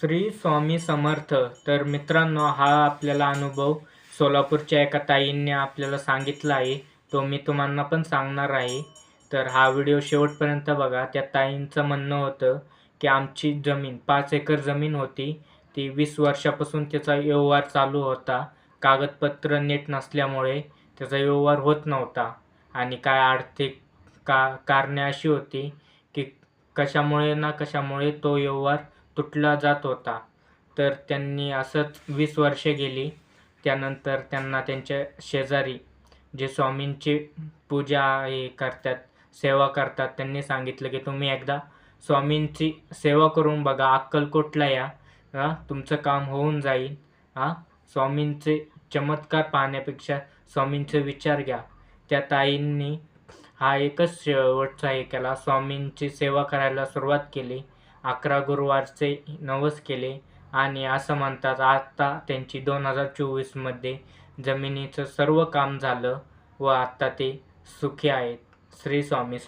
श्री स्वामी समर्थ. तर मित्रांनो हा आपल्याला अनुभव सोलापूरच्या एका ताईंनी आपल्याला सांगितला आहे. तो मी तुम्हाला पण सांगणार आहे. तर हा व्हिडिओ शेवटपर्यंत बघा. त्या ताईंचं म्हणणं होतं की आमची जमीन पाच एकर जमीन होती. ती वीस वर्षापासून त्याचा व्यवहार चालू होता. कागदपत्र नीट नसल्यामुळे त्याचा व्यवहार होत नव्हता. आणि काय आर्थिक का कारणे अशी होती की कशामुळे ना कशामुळे तो व्यवहार तुटला जात होता. तर त्यांनी असंच वीस वर्षे गेली. त्यानंतर त्यांना त्यांच्या शेजारी जे स्वामींची पूजा हे करतात सेवा करतात त्यांनी सांगितलं की तुम्ही एकदा स्वामींची सेवा करून बघा. अक्कलकोटला या? हां तुमचं काम होऊन जाईल. हां स्वामींचे चमत्कार पाहण्यापेक्षा स्वामींचे विचार घ्या. त्या ताईंनी हा एकच शेवटचा हे केला. स्वामींची सेवा करायला सुरुवात केली. अकरा गुरुवारचे नवस केले आणि असं म्हणतात आता त्यांची दोन हजार चोवीसमध्ये जमिनीचं सर्व काम झालं व आत्ता ते सुखी आहेत. श्री स्वामी सम